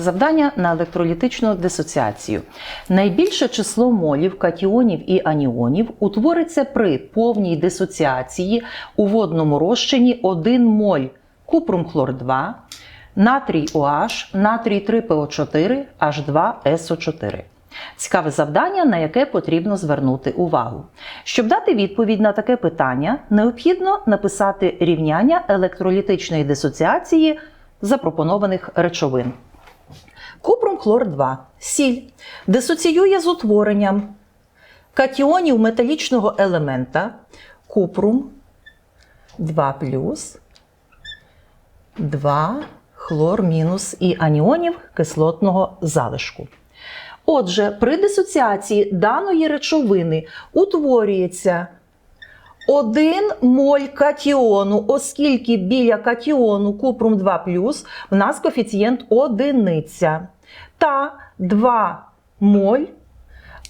Завдання на електролітичну дисоціацію. Найбільше число молів, катіонів і аніонів утвориться при повній дисоціації у водному розчині 1 моль купрум хлор 2, натрій OH, натрій 3PO4, H2SO4. Цікаве завдання, на яке потрібно звернути увагу. Щоб дати відповідь на таке питання, необхідно написати рівняння електролітичної дисоціації запропонованих речовин. Купрум хлор 2 сіль. Дисоціює з утворенням катіонів металічного елемента. Купрум 2 плюс 2 хлор мінус і аніонів кислотного залишку. Отже, при дисоціації даної речовини утворюється 1 моль катіону, оскільки біля катіону купрум 2 в нас коефіцієнт одиниця, та 2 моль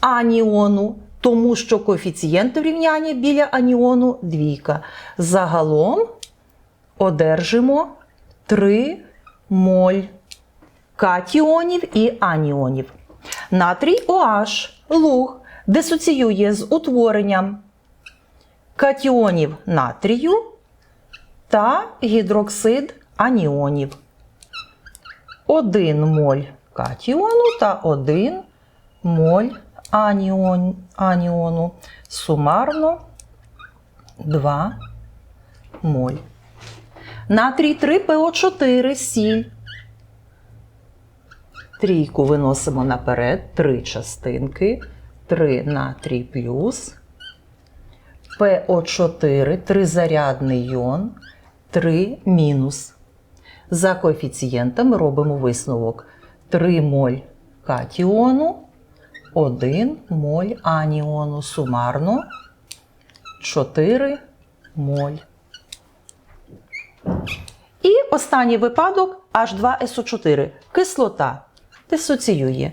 аніону, тому що коефіцієнт врівняння біля аніону двійка. Загалом одержимо 3 моль катіонів і аніонів. Натрій OH луг дисоціює з утворенням катіонів натрію та гідроксид аніонів. 1 моль катіону та 1 моль аніон, аніону. Сумарно 2 моль. Натрій 3ПО4 сіль. Трійку виносимо наперед, три частинки, 3 натрій плюс, ПО4, тризарядний йон, 3 мінус. За коефіцієнтами робимо висновок 3 моль катіону, 1 моль аніону. Сумарно 4 моль. І останній випадок H2SO4. Кислота дисоціює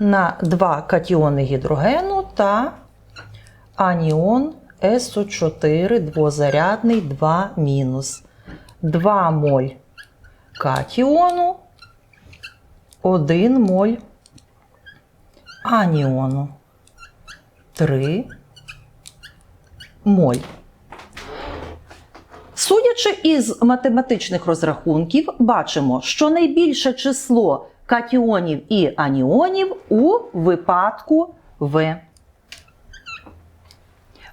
на 2 катіони гідрогену та аніон СО4 двозарядний 2 мінус. 2 моль катіону, 1 моль аніону. 3 моль. Судячи із математичних розрахунків, бачимо, що найбільше число катіонів і аніонів у випадку В.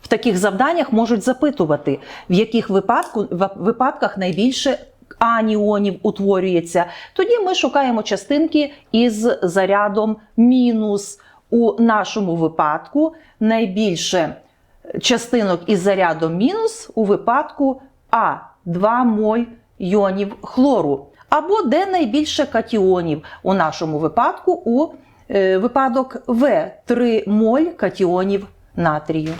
В таких завданнях можуть запитувати, в яких випадку, випадках найбільше аніонів утворюється. Тоді ми шукаємо частинки із зарядом мінус. У нашому випадку найбільше частинок із зарядом мінус у випадку А 2 моль йонів хлору. Або де найбільше катіонів у нашому випадку у е, випадок В 3 моль катіонів натрію.